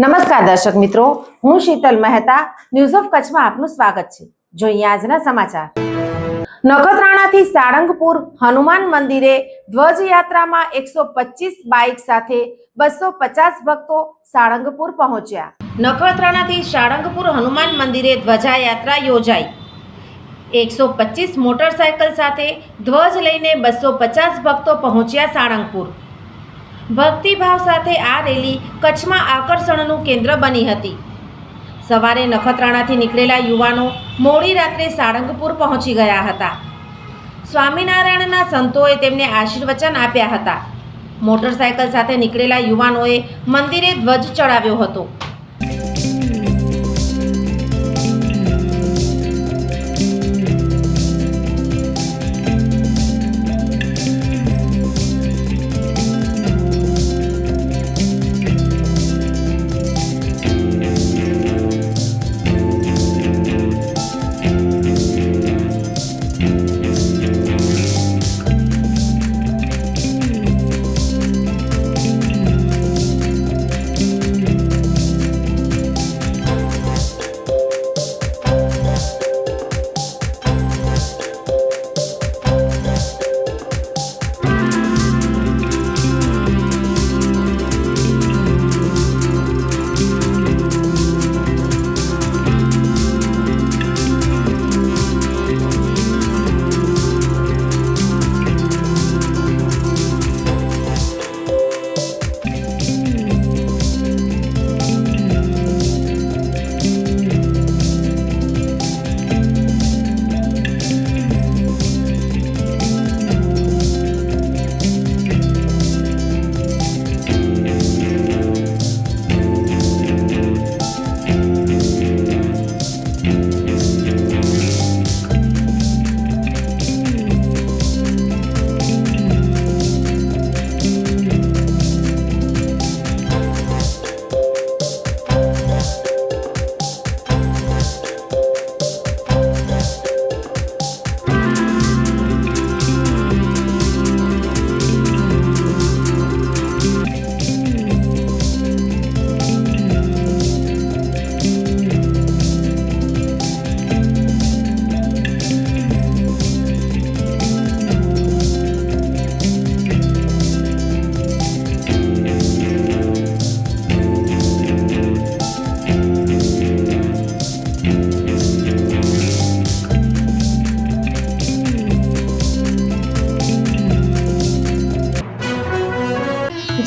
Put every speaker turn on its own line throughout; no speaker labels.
નમસ્કાર દર્શક મિત્રો, હું શીતલ મહેતા ન્યૂઝ ઓફ કચ્છમાં આપનું સ્વાગત છે. જોઈએ આજના સમાચાર. નખત્રાણાથી સાળંગપુર હનુમાન મંદિરે ધ્વજયાત્રામાં એકસો પચીસ બાઇક સાથે બસો પચાસ ભક્તો સાળંગપુર પહોંચ્યા. નખત્રાણાથી સાળંગપુર હનુમાન મંદિરે ધ્વજાયાત્રા યોજાઈ. એકસો પચીસ મોટરસાયકલ સાથે ધ્વજ લઈને બસો પચાસ ભક્તો પહોંચ્યા સાળંગપુર. ભક્તિભાવ સાથે આ રેલી કચ્છમાં આકર્ષણનું કેન્દ્ર બની હતી. સવારે નખત્રાણાથી નીકળેલા યુવાનો મોડી રાત્રે સાળંગપુર પહોંચી ગયા હતા. સ્વામિનારાયણના સંતોએ તેમને આશીર્વચન આપ્યા હતા. મોટરસાયકલ સાથે નીકળેલા યુવાનોએ મંદિરે ધ્વજ ચડાવ્યો હતો.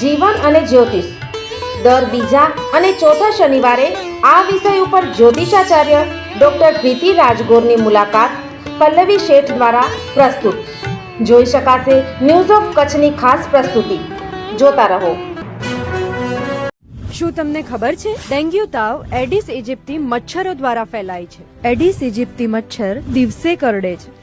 જીવન અને જ્યોતિષ. દર બીજા અને ચોથા શનિવારે આ વિષય ઉપર જ્યોતિષાચાર્ય ડોક્ટર પ્રીતિ રાજગોરની મુલાકાત પલ્લવી શેઠ દ્વારા પ્રસ્તુત. જોઈ શકાશે ન્યૂઝ ઓફ કચ્છની ખાસ પ્રસ્તુતિ. જોતા રહો.
શું તમને ખબર છે? ડેન્ગ્યુ તાવ એડિસ ઇજિપ્તી મચ્છરો દ્વારા ફેલાય છે. એડિસ ઇજિપ્તી મચ્છર દિવસે કરડે છે.